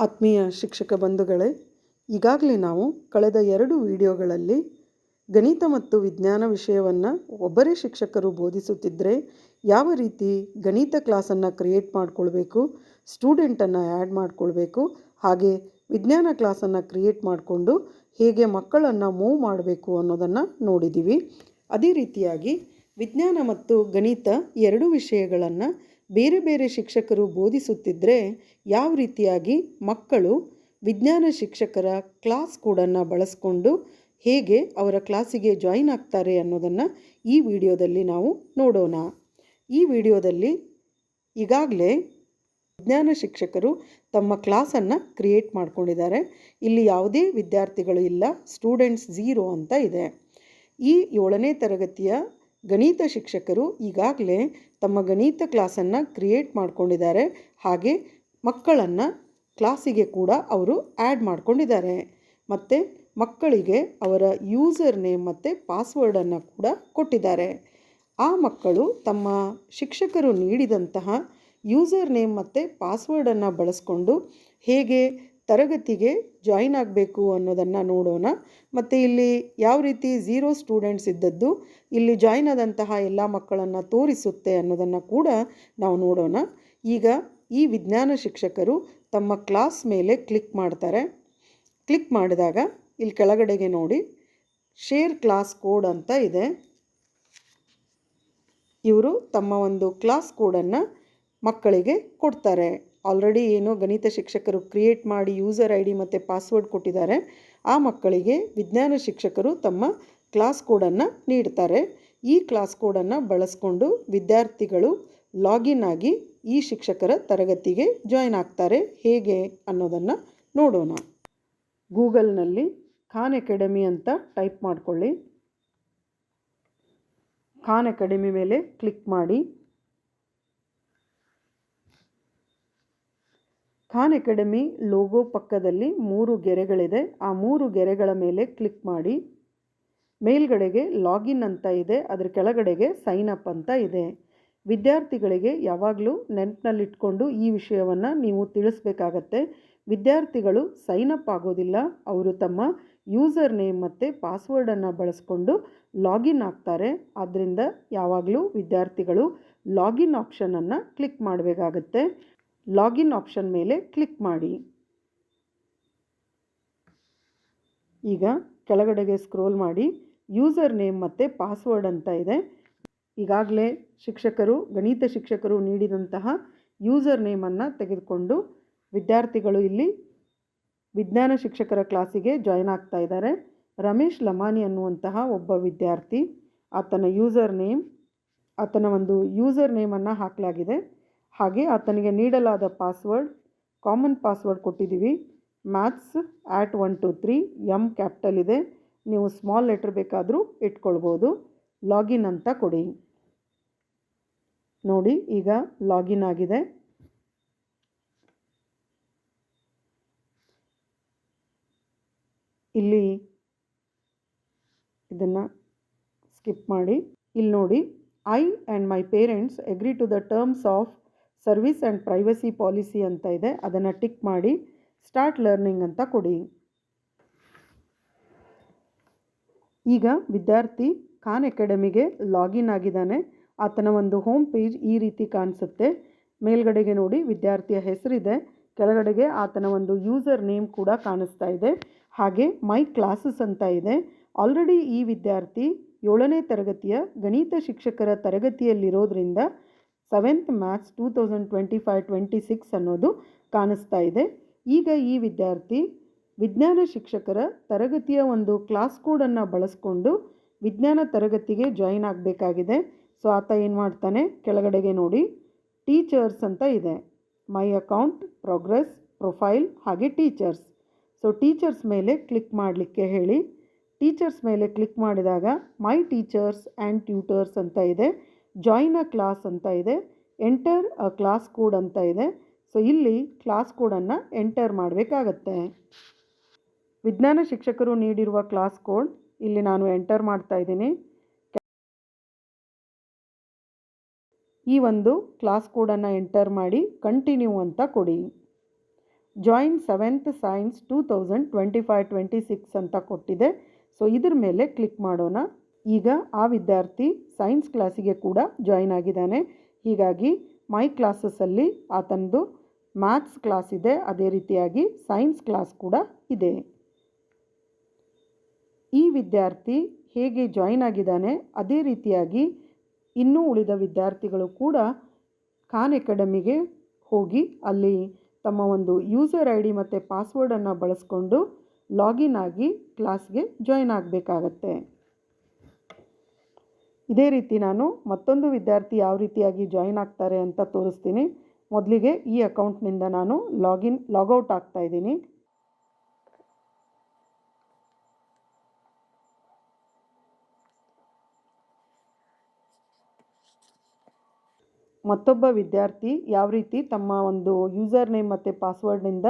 ಆತ್ಮೀಯ ಶಿಕ್ಷಕ ಬಂಧುಗಳೇ, ಈಗಾಗಲೇ ನಾವು ಕಳೆದ ಎರಡು ವಿಡಿಯೋಗಳಲ್ಲಿ ಗಣಿತ ಮತ್ತು ವಿಜ್ಞಾನ ವಿಷಯವನ್ನು ಒಬ್ಬರೇ ಶಿಕ್ಷಕರು ಬೋಧಿಸುತ್ತಿದ್ದರೆ ಯಾವ ರೀತಿ ಗಣಿತ ಕ್ಲಾಸನ್ನು ಕ್ರಿಯೇಟ್ ಮಾಡಿಕೊಳ್ಬೇಕು ಸ್ಟೂಡೆಂಟನ್ನು ಆ್ಯಡ್ ಮಾಡಿಕೊಳ್ಬೇಕು, ಹಾಗೆ ವಿಜ್ಞಾನ ಕ್ಲಾಸನ್ನು ಕ್ರಿಯೇಟ್ ಮಾಡಿಕೊಂಡು ಹೇಗೆ ಮಕ್ಕಳನ್ನು ಮೂವ್ ಮಾಡಬೇಕು ಅನ್ನೋದನ್ನು ನೋಡಿದ್ದೀವಿ ಅದೇ ರೀತಿಯಾಗಿ ವಿಜ್ಞಾನ ಮತ್ತು ಗಣಿತ ಎರಡೂ ವಿಷಯಗಳನ್ನು ಬೇರೆ ಬೇರೆ ಶಿಕ್ಷಕರು ಬೋಧಿಸುತ್ತಿದ್ದರೆ ಯಾವ ರೀತಿಯಾಗಿ ಮಕ್ಕಳು ವಿಜ್ಞಾನ ಶಿಕ್ಷಕರ ಕ್ಲಾಸ್ ಕೋಡನ್ನು ಬಳಸ್ಕೊಂಡು ಹೇಗೆ ಅವರ ಕ್ಲಾಸಿಗೆ ಜಾಯಿನ್ ಆಗ್ತಾರೆ ಅನ್ನೋದನ್ನು ಈ ವಿಡಿಯೋದಲ್ಲಿ ನಾವು ನೋಡೋಣ. ಈ ವಿಡಿಯೋದಲ್ಲಿ ಈಗಾಗಲೇ ವಿಜ್ಞಾನ ಶಿಕ್ಷಕರು ತಮ್ಮ ಕ್ಲಾಸನ್ನು ಕ್ರಿಯೇಟ್ ಮಾಡ್ಕೊಂಡಿದ್ದಾರೆ. ಇಲ್ಲಿ ಯಾವುದೇ ವಿದ್ಯಾರ್ಥಿಗಳು ಇಲ್ಲ, ಸ್ಟೂಡೆಂಟ್ಸ್ ಝೀರೋ ಅಂತ ಇದೆ. ಈ ಏಳನೇ ತರಗತಿಯ ಗಣಿತ ಶಿಕ್ಷಕರು ಈಗಾಗಲೇ ತಮ್ಮ ಗಣಿತ ಕ್ಲಾಸನ್ನು ಕ್ರಿಯೇಟ್ ಮಾಡ್ಕೊಂಡಿದ್ದಾರೆ. ಹಾಗೆ ಮಕ್ಕಳನ್ನು ಕ್ಲಾಸಿಗೆ ಕೂಡ ಅವರು ಆ್ಯಡ್ ಮಾಡ್ಕೊಂಡಿದ್ದಾರೆ. ಮತ್ತು ಮಕ್ಕಳಿಗೆ ಅವರ ಯೂಸರ್ ನೇಮ್ ಮತ್ತು ಪಾಸ್ವರ್ಡನ್ನು ಕೂಡ ಕೊಟ್ಟಿದ್ದಾರೆ. ಆ ಮಕ್ಕಳು ತಮ್ಮ ಶಿಕ್ಷಕರು ನೀಡಿದಂತಹ ಯೂಸರ್ ನೇಮ್ ಮತ್ತು ಪಾಸ್ವರ್ಡನ್ನು ಬಳಸ್ಕೊಂಡು ಹೇಗೆ ತರಗತಿಗೆ ಜಾಯಿನ್ ಆಗಬೇಕು ಅನ್ನೋದನ್ನು ನೋಡೋಣ. ಮತ್ತು ಇಲ್ಲಿ ಯಾವ ರೀತಿ ಝೀರೋ ಸ್ಟೂಡೆಂಟ್ಸ್ ಇದ್ದದ್ದು, ಇಲ್ಲಿ ಜಾಯಿನ್ ಆದಂತಹ ಎಲ್ಲ ಮಕ್ಕಳನ್ನು ತೋರಿಸುತ್ತೆ ಅನ್ನೋದನ್ನು ಕೂಡ ನಾವು ನೋಡೋಣ. ಈಗ ಈ ವಿಜ್ಞಾನ ಶಿಕ್ಷಕರು ತಮ್ಮ ಕ್ಲಾಸ್ ಮೇಲೆ ಕ್ಲಿಕ್ ಮಾಡ್ತಾರೆ. ಕ್ಲಿಕ್ ಮಾಡಿದಾಗ ಇಲ್ಲಿ ಕೆಳಗಡೆಗೆ ನೋಡಿ ಶೇರ್ ಕ್ಲಾಸ್ ಕೋಡ್ ಅಂತ ಇದೆ. ಇವರು ತಮ್ಮ ಒಂದು ಕ್ಲಾಸ್ ಕೋಡನ್ನು ಮಕ್ಕಳಿಗೆ ಕೊಡ್ತಾರೆ. ಆಲ್ರೆಡಿ ಏನು ಗಣಿತ ಶಿಕ್ಷಕರು ಕ್ರಿಯೇಟ್ ಮಾಡಿ ಯೂಸರ್ ಐ ಡಿ ಮತ್ತು ಪಾಸ್ವರ್ಡ್ ಕೊಟ್ಟಿದ್ದಾರೆ. ಆ ಮಕ್ಕಳಿಗೆ ವಿಜ್ಞಾನ ಶಿಕ್ಷಕರು ತಮ್ಮ ಕ್ಲಾಸ್ ಕೋಡನ್ನು ನೀಡ್ತಾರೆ. ಈ ಕ್ಲಾಸ್ ಕೋಡನ್ನು ಬಳಸ್ಕೊಂಡು ವಿದ್ಯಾರ್ಥಿಗಳು ಲಾಗಿನ್ ಆಗಿ ಈ ಶಿಕ್ಷಕರ ತರಗತಿಗೆ ಜಾಯ್ನ್ ಆಗ್ತಾರೆ. ಹೇಗೆ ಅನ್ನೋದನ್ನು ನೋಡೋಣ. ಗೂಗಲ್ನಲ್ಲಿ ಖಾನ್ ಅಕಾಡೆಮಿ ಅಂತ ಟೈಪ್ ಮಾಡಿಕೊಳ್ಳಿ. ಖಾನ್ ಅಕಾಡೆಮಿ ಮೇಲೆ ಕ್ಲಿಕ್ ಮಾಡಿ. ಖಾನ್ ಅಕಾಡೆಮಿ ಲೋಗೋ ಪಕ್ಕದಲ್ಲಿ ಮೂರು ಗೆರೆಗಳಿದೆ. ಆ ಮೂರು ಗೆರೆಗಳ ಮೇಲೆ ಕ್ಲಿಕ್ ಮಾಡಿ. ಮೇಲ್ಗಡೆಗೆ ಲಾಗಿನ್ ಅಂತ ಇದೆ. ಅದರ ಕೆಳಗಡೆಗೆ ಸೈನ್ ಅಪ್ ಅಂತ ಇದೆ. ವಿದ್ಯಾರ್ಥಿಗಳಿಗೆ ಯಾವಾಗಲೂ ನೆನಪಿನಲ್ಲಿಟ್ಕೊಂಡು ಈ ವಿಷಯವನ್ನು ನೀವು ತಿಳಿಸ್ಬೇಕಾಗತ್ತೆ. ವಿದ್ಯಾರ್ಥಿಗಳು ಸೈನ್ ಅಪ್ ಆಗೋದಿಲ್ಲ. ಅವರು ತಮ್ಮ ಯೂಸರ್ ನೇಮ್ ಮತ್ತು ಪಾಸ್ವರ್ಡನ್ನು ಬಳಸ್ಕೊಂಡು ಲಾಗಿನ್ ಆಗ್ತಾರೆ. ಆದ್ದರಿಂದ ಯಾವಾಗಲೂ ವಿದ್ಯಾರ್ಥಿಗಳು ಲಾಗಿನ್ ಆಪ್ಷನನ್ನು ಕ್ಲಿಕ್ ಮಾಡಬೇಕಾಗತ್ತೆ. ಲಾಗಿನ್ ಆಪ್ಷನ್ ಮೇಲೆ ಕ್ಲಿಕ್ ಮಾಡಿ. ಈಗ ಕೆಳಗಡೆಗೆ ಸ್ಕ್ರೋಲ್ ಮಾಡಿ. ಯೂಸರ್ ನೇಮ್ ಮತ್ತು ಪಾಸ್ವರ್ಡ್ ಅಂತ ಇದೆ. ಈಗಾಗಲೇ ಶಿಕ್ಷಕರು, ಗಣಿತ ಶಿಕ್ಷಕರು ನೀಡಿದಂತಹ ಯೂಸರ್ ನೇಮನ್ನು ತೆಗೆದುಕೊಂಡು ವಿದ್ಯಾರ್ಥಿಗಳು ಇಲ್ಲಿ ವಿಜ್ಞಾನ ಶಿಕ್ಷಕರ ಕ್ಲಾಸಿಗೆ ಜಾಯ್ನ್ ಆಗ್ತಾ ಇದ್ದಾರೆ. ರಮೇಶ್ ಲಮಾನಿ ಅನ್ನುವಂತಹ ಒಬ್ಬ ವಿದ್ಯಾರ್ಥಿ. ಆತನ ಯೂಸರ್ ನೇಮ್, ಆತನ ಒಂದು ಯೂಸರ್ ನೇಮನ್ನು ಹಾಕಲಾಗಿದೆ. ಹಾಗೆ ಆತನಿಗೆ ನೀಡಲಾದ ಪಾಸ್ವರ್ಡ್, ಕಾಮನ್ ಪಾಸ್ವರ್ಡ್ ಕೊಟ್ಟಿದ್ದೀವಿ. Maths at one two three, M capital ಇದೆ. ನೀವು ಸ್ಮಾಲ್ ಲೆಟ್ರ್ ಬೇಕಾದರೂ ಇಟ್ಕೊಳ್ಬೋದು. ಲಾಗಿನ್ ಅಂತ ಕೊಡಿ. ನೋಡಿ, ಈಗ ಲಾಗಿನ್ ಆಗಿದೆ. ಇಲ್ಲಿ ಇದನ್ನು ಸ್ಕಿಪ್ ಮಾಡಿ. ಇಲ್ಲಿ ನೋಡಿ I and my parents agree to the terms of service and privacy policy ಅಂತ ಇದೆ. ಅದನ್ನು ಟಿಕ್ ಮಾಡಿ ಸ್ಟಾರ್ಟ್ ಲರ್ನಿಂಗ್ ಅಂತ ಕೊಡಿ. ಈಗ ವಿದ್ಯಾರ್ಥಿ ಖಾನ್ ಅಕಾಡೆಮಿಗೆ ಲಾಗಿನ್ ಆಗಿದ್ದಾನೆ. ಆತನ ಒಂದು ಹೋಮ್ ಪೇಜ್ ಈ ರೀತಿ ಕಾಣಿಸುತ್ತೆ. ಮೇಲ್ಗಡೆಗೆ ನೋಡಿ ವಿದ್ಯಾರ್ಥಿಯ ಹೆಸರಿದೆ. ಕೆಳಗಡೆಗೆ ಆತನ ಒಂದು ಯೂಸರ್ ನೇಮ್ ಕೂಡ ಕಾಣಿಸ್ತಾ ಇದೆ. ಹಾಗೆ ಮೈ ಕ್ಲಾಸಸ್ ಅಂತ ಇದೆ. ಆಲ್ರೆಡಿ ಈ ವಿದ್ಯಾರ್ಥಿ ಏಳನೇ ತರಗತಿಯ ಗಣಿತ ಶಿಕ್ಷಕರ ತರಗತಿಯಲ್ಲಿರೋದ್ರಿಂದ seventh maths two thousand twenty five twenty six ಅನ್ನೋದು ಕಾಣಿಸ್ತಾ ಇದೆ. ಈಗ ಈ ವಿದ್ಯಾರ್ಥಿ ವಿಜ್ಞಾನ ಶಿಕ್ಷಕರ ತರಗತಿಯ ಒಂದು ಕ್ಲಾಸ್ ಕೋಡನ್ನು ಬಳಸ್ಕೊಂಡು ವಿಜ್ಞಾನ ತರಗತಿಗೆ ಜಾಯಿನ್ ಆಗಬೇಕಾಗಿದೆ. ಸೊ ಆತ ಏನು ಮಾಡ್ತಾನೆ? ಕೆಳಗಡೆಗೆ ನೋಡಿ ಟೀಚರ್ಸ್ ಅಂತ ಇದೆ. ಮೈ ಅಕೌಂಟ್ ಪ್ರೋಗ್ರೆಸ್ ಪ್ರೊಫೈಲ್ ಹಾಗೆ ಟೀಚರ್ಸ್ ಸೊ ಟೀಚರ್ಸ್ ಮೇಲೆ ಕ್ಲಿಕ್ ಮಾಡಲಿಕ್ಕೆ ಹೇಳಿ ಟೀಚರ್ಸ್ ಮೇಲೆ ಕ್ಲಿಕ್ ಮಾಡಿದಾಗ ಮೈ ಟೀಚರ್ಸ್ ಆ್ಯಂಡ್ ಟ್ಯೂಟರ್ಸ್ ಅಂತ ಇದೆ. ಜಾಯಿನ್ ಅ ಕ್ಲಾಸ್ ಅಂತ ಇದೆ ಎಂಟರ್ ಅ ಕ್ಲಾಸ್ ಕೋಡ್ ಅಂತ ಇದೆ. ಸೊ ಇಲ್ಲಿ ಕ್ಲಾಸ್ ಕೋಡನ್ನು ಎಂಟರ್ ಮಾಡಬೇಕಾಗತ್ತೆ. ವಿಜ್ಞಾನ ಶಿಕ್ಷಕರು ನೀಡಿರುವ ಕ್ಲಾಸ್ ಕೋಡ್ ಇಲ್ಲಿ ನಾನು ಎಂಟರ್ ಮಾಡ್ತಾ ಇದ್ದೀನಿ. ಈ ಒಂದು ಕ್ಲಾಸ್ ಕೋಡನ್ನು ಎಂಟರ್ ಮಾಡಿ ಕಂಟಿನ್ಯೂ ಅಂತ ಕೊಡಿ. Join seventh science two thousand twenty five twenty six ಅಂತ ಕೊಟ್ಟಿದೆ. ಸೊ ಇದ್ರ ಮೇಲೆ ಕ್ಲಿಕ್ ಮಾಡೋಣ. ಈಗ ಆ ವಿದ್ಯಾರ್ಥಿ ಸೈನ್ಸ್ ಕ್ಲಾಸಿಗೆ ಕೂಡ ಜಾಯಿನ್ ಆಗಿದ್ದಾನೆ. ಹೀಗಾಗಿ ಮೈ ಕ್ಲಾಸಸ್ಸಲ್ಲಿ ಆತನದು ಮ್ಯಾಥ್ಸ್ ಕ್ಲಾಸ್ ಇದೆ. ಅದೇ ರೀತಿಯಾಗಿ ಸೈನ್ಸ್ ಕ್ಲಾಸ್ ಕೂಡ ಇದೆ. ಈ ವಿದ್ಯಾರ್ಥಿ ಹೇಗೆ ಜಾಯಿನ್ ಆಗಿದ್ದಾನೆ? ಅದೇ ರೀತಿಯಾಗಿ ಇನ್ನೂ ಉಳಿದ ವಿದ್ಯಾರ್ಥಿಗಳು ಕೂಡ ಖಾನ್ ಅಕಾಡೆಮಿಗೆ ಹೋಗಿ ಅಲ್ಲಿ ತಮ್ಮ ಒಂದು ಯೂಸರ್ ಐ ಡಿ ಮತ್ತು ಪಾಸ್ವರ್ಡನ್ನು ಬಳಸ್ಕೊಂಡು ಲಾಗಿನ್ ಆಗಿ ಕ್ಲಾಸ್ಗೆ ಜಾಯಿನ್ ಆಗಬೇಕಾಗತ್ತೆ. ಇದೇ ರೀತಿ ನಾನು ಮತ್ತೊಂದು ವಿದ್ಯಾರ್ಥಿ ಯಾವ ರೀತಿಯಾಗಿ ಜಾಯಿನ್ ಆಗ್ತಾರೆ ಅಂತ ತೋರಿಸ್ತೀನಿ. ಮೊದಲಿಗೆ ಈ ಅಕೌಂಟ್ನಿಂದ ನಾನು ಲಾಗಿನ್ ಲಾಗೌಟ್ ಆಗ್ತಾ ಇದ್ದೀನಿ. ಮತ್ತೊಬ್ಬ ವಿದ್ಯಾರ್ಥಿ ಯಾವ ರೀತಿ ತಮ್ಮ ಒಂದು ಯೂಸರ್ ನೇಮ್ ಮತ್ತು ಪಾಸ್ವರ್ಡ್ನಿಂದ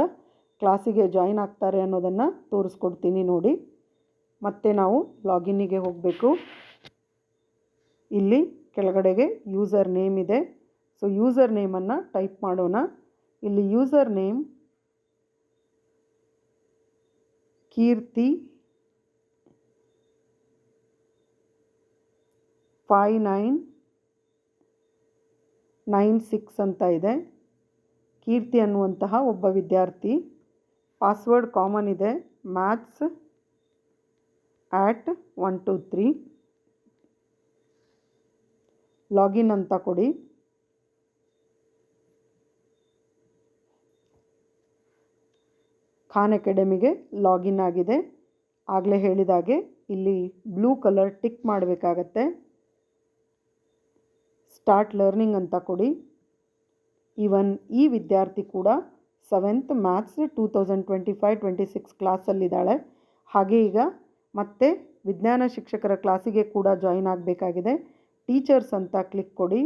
ಕ್ಲಾಸಿಗೆ ಜಾಯಿನ್ ಆಗ್ತಾರೆ ಅನ್ನೋದನ್ನು ತೋರಿಸ್ಕೊಡ್ತೀನಿ ನೋಡಿ. ಮತ್ತೆ ನಾವು ಲಾಗಿನ್ನಿಗೆ ಹೋಗಬೇಕು. ಇಲ್ಲಿ ಕೆಳಗಡೆಗೆ ಯೂಸರ್ ನೇಮ್ ಇದೆ. ಸೊ ಯೂಸರ್ ನೇಮನ್ನು ಟೈಪ್ ಮಾಡೋಣ. ಇಲ್ಲಿ user name Keerthi five nine nine six ಅಂತ ಇದೆ. ಕೀರ್ತಿ ಅನ್ನುವಂತಹ ಒಬ್ಬ ವಿದ್ಯಾರ್ಥಿ. ಪಾಸ್ವರ್ಡ್ ಕಾಮನ್ ಇದೆ. Maths at one two three login ಅಂತ ಕೊಡಿ. ಖಾನ್ ಅಕಾಡೆಮಿಗೆ ಲಾಗಿನ್ ಆಗಿದೆ. ಆಗಲೇ ಹೇಳಿದಾಗೆ ಇಲ್ಲಿ ಬ್ಲೂ ಕಲರ್ ಟಿಕ್ ಮಾಡಬೇಕಾಗತ್ತೆ. ಸ್ಟಾರ್ಟ್ ಲರ್ನಿಂಗ್ ಅಂತ ಕೊಡಿ. ಈವನ್ ಈ ವಿದ್ಯಾರ್ಥಿ ಕೂಡ seventh maths two thousand twenty five, twenty six ಕ್ಲಾಸಲ್ಲಿದ್ದಾಳೆ. ಹಾಗೆ ಈಗ ಮತ್ತೆ ವಿಜ್ಞಾನ ಶಿಕ್ಷಕರ ಕ್ಲಾಸಿಗೆ ಕೂಡ ಜಾಯಿನ್ ಆಗಬೇಕಾಗಿದೆ. ಟೀಚರ್ಸ್ ಅಂತ ಕ್ಲಿಕ್ ಕೊಡಿ.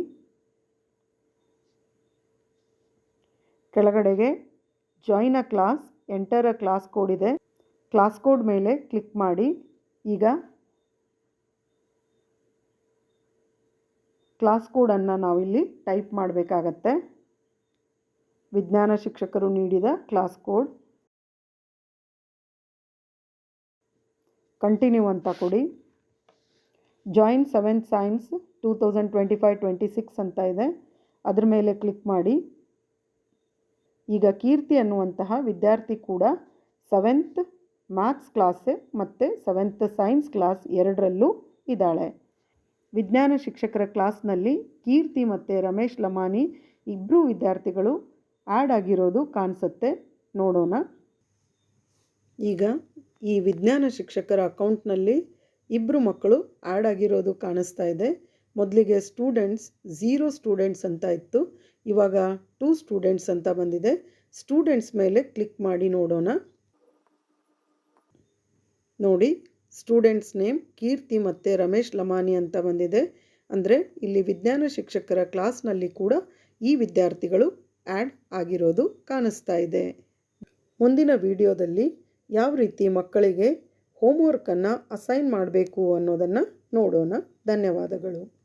ಕೆಳಗಡೆಗೆ join a class, enter a class code ಇದೆ. ಕ್ಲಾಸ್ ಕೋಡ್ ಮೇಲೆ ಕ್ಲಿಕ್ ಮಾಡಿ. ಈಗ ಕ್ಲಾಸ್ ಕೋಡನ್ನು ನಾವಿಲ್ಲಿ ಟೈಪ್ ಮಾಡಬೇಕಾಗತ್ತೆ. ವಿಜ್ಞಾನ ಶಿಕ್ಷಕರು ನೀಡಿದ ಕ್ಲಾಸ್ ಕೋಡ್. ಕಂಟಿನ್ಯೂ ಅಂತ ಕೊಡಿ. Join seventh science two thousand twenty five twenty six ಅಂತ ಇದೆ. ಅದರ ಮೇಲೆ ಕ್ಲಿಕ್ ಮಾಡಿ. ಈಗ ಕೀರ್ತಿ ಅನ್ನುವಂತಹ ವಿದ್ಯಾರ್ಥಿ ಕೂಡ ಸೆವೆಂತ್ ಮ್ಯಾಥ್ಸ್ ಕ್ಲಾಸ್ ಮತ್ತು ಸೆವೆಂತ್ ಸೈನ್ಸ್ ಕ್ಲಾಸ್ ಎರಡರಲ್ಲೂ ಇದ್ದಾಳೆ. ವಿಜ್ಞಾನ ಶಿಕ್ಷಕರ ಕ್ಲಾಸ್ನಲ್ಲಿ ಕೀರ್ತಿ ಮತ್ತು ರಮೇಶ್ ಲಮಾನಿ ಇಬ್ಬರೂ ವಿದ್ಯಾರ್ಥಿಗಳು ಆ್ಯಡ್ ಆಗಿರೋದು ಕಾಣಿಸುತ್ತೆ. ನೋಡೋಣ. ಈಗ ಈ ವಿಜ್ಞಾನ ಶಿಕ್ಷಕರ ಅಕೌಂಟ್ನಲ್ಲಿ ಇಬ್ಬರು ಮಕ್ಕಳು ಆ್ಯಡ್ ಆಗಿರೋದು ಕಾಣಿಸ್ತಾ ಇದೆ. ಮೊದಲಿಗೆ ಸ್ಟೂಡೆಂಟ್ಸ್ ಝೀರೋ ಸ್ಟೂಡೆಂಟ್ಸ್ ಅಂತ ಇತ್ತು. ಇವಾಗ ಟೂ ಸ್ಟೂಡೆಂಟ್ಸ್ ಅಂತ ಬಂದಿದೆ. ಸ್ಟೂಡೆಂಟ್ಸ್ ಮೇಲೆ ಕ್ಲಿಕ್ ಮಾಡಿ ನೋಡೋಣ. ನೋಡಿ ಸ್ಟೂಡೆಂಟ್ಸ್ ನೇಮ್ ಕೀರ್ತಿ ಮತ್ತು ರಮೇಶ್ ಲಮಾನಿ ಅಂತ ಬಂದಿದೆ. ಅಂದರೆ ಇಲ್ಲಿ ವಿಜ್ಞಾನ ಶಿಕ್ಷಕರ ಕ್ಲಾಸ್ನಲ್ಲಿ ಕೂಡ ಈ ವಿದ್ಯಾರ್ಥಿಗಳು ಆ್ಯಡ್ ಆಗಿರೋದು ಕಾಣಿಸ್ತಾ ಇದೆ. ಮುಂದಿನ ವಿಡಿಯೋದಲ್ಲಿ ಯಾವ ರೀತಿ ಮಕ್ಕಳಿಗೆ ಹೋಮ್ವರ್ಕನ್ನು ಅಸೈನ್ ಮಾಡಬೇಕು ಅನ್ನೋದನ್ನು ನೋಡೋಣ. ಧನ್ಯವಾದಗಳು.